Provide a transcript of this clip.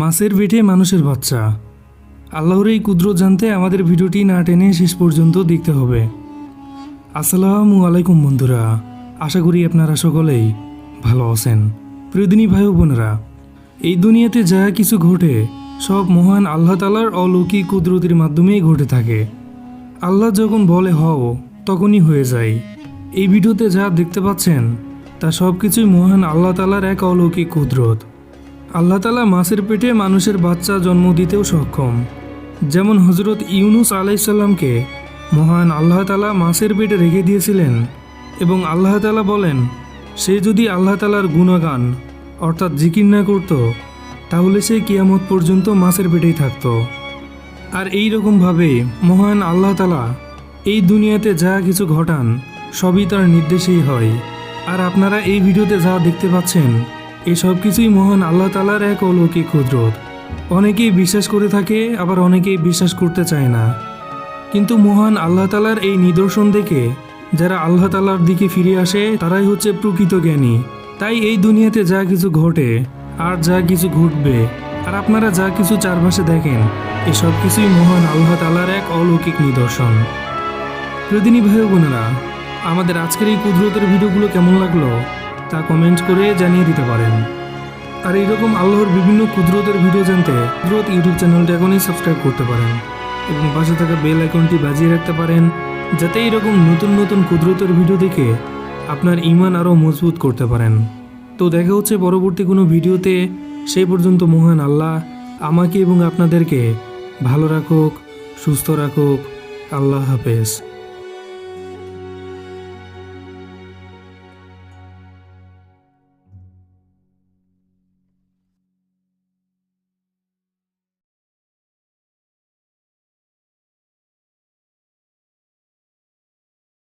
মাছের পেটে মানুষের বাচ্চা। আল্লাহর এই কুদরত জানতে আমাদের ভিডিওটি না টেনে শেষ পর্যন্ত দেখতে হবে। আসসালামু আলাইকুম বন্ধুরা, আশা করি আপনারা সকলেই ভালো আছেন। প্রিয়দিনী ভাই বোনেরা, এই দুনিয়াতে যা কিছু ঘটে, সব মহান আল্লাহ তালার অলৌকিক কুদরতির মাধ্যমেই ঘটে থাকে। আল্লাহ যখন বলে, হও, তখনই হয়ে যায়। এই ভিডিওতে যা দেখতে পাচ্ছেন, তা সব কিছুই মহান আল্লাহ তালার এক অলৌকিক কুদরত। আল্লাহ তালা মাছের পেটে মানুষের বাচ্চা জন্ম দিতেও সক্ষম। যেমন হজরত ইউনুস আলাইসাল্লামকে মহান আল্লাহ তালা মাছের পেটে রেখে দিয়েছিলেন এবং আল্লাহ তালা বলেন, সে যদি আল্লাহ তালার গুণগান, অর্থাৎ জিকির না করত, তাহলে সে কিয়ামত পর্যন্ত মাছের পেটেই থাকত। আর এই রকমভাবে মহান আল্লাহ তালা এই দুনিয়াতে যা কিছু ঘটান, সবই তার নির্দেশেই হয়। আর আপনারা এই ভিডিওতে যা দেখতে পাচ্ছেন এই সব কিছুই মহান আল্লাহ তালার এক অলৌকিক কুদরত। অনেকেই বিশ্বাস করে থাকে, আবার অনেকেই বিশ্বাস করতে চায় না। কিন্তু মহান আল্লাহ তালার এই নিদর্শন দেখে যারা আল্লাহ তালার দিকে ফিরে আসে, তারাই হচ্ছে প্রকৃত জ্ঞানী। তাই এই দুনিয়াতে যা কিছু ঘটে, আর যা কিছু ঘটবে, আর আপনারা যা কিছু চারপাশে দেখেন, এসব কিছুই মহান আল্লাহ তালার এক অলৌকিক নিদর্শন। প্রতিদিনই ভাই বোনেরা, আমাদের আজকের এই কুদরতের ভিডিওগুলো কেমন লাগল? তা কমেন্ট করে জানিয়ে দিতে পারেন। আর এইরকম আল্লাহর বিভিন্ন কুদরতের ভিডিও জানতে কুদরত ইউটিউব চ্যানেলটা এখনই সাবস্ক্রাইব করতে পারেন এবং পাশে থাকা বেল আইকনটি বাজিয়ে রাখতে পারেন, যাতে এইরকম নতুন নতুন কুদরতের ভিডিও দেখে আপনার ইমান আরও মজবুত করতে পারেন। তো দেখা হচ্ছে পরবর্তী কোনো ভিডিওতে সেই পর্যন্ত মহান আল্লাহ আমাকে এবং আপনাদেরকে ভালো রাখুক, সুস্থ রাখুক। আল্লাহ হাফেজ।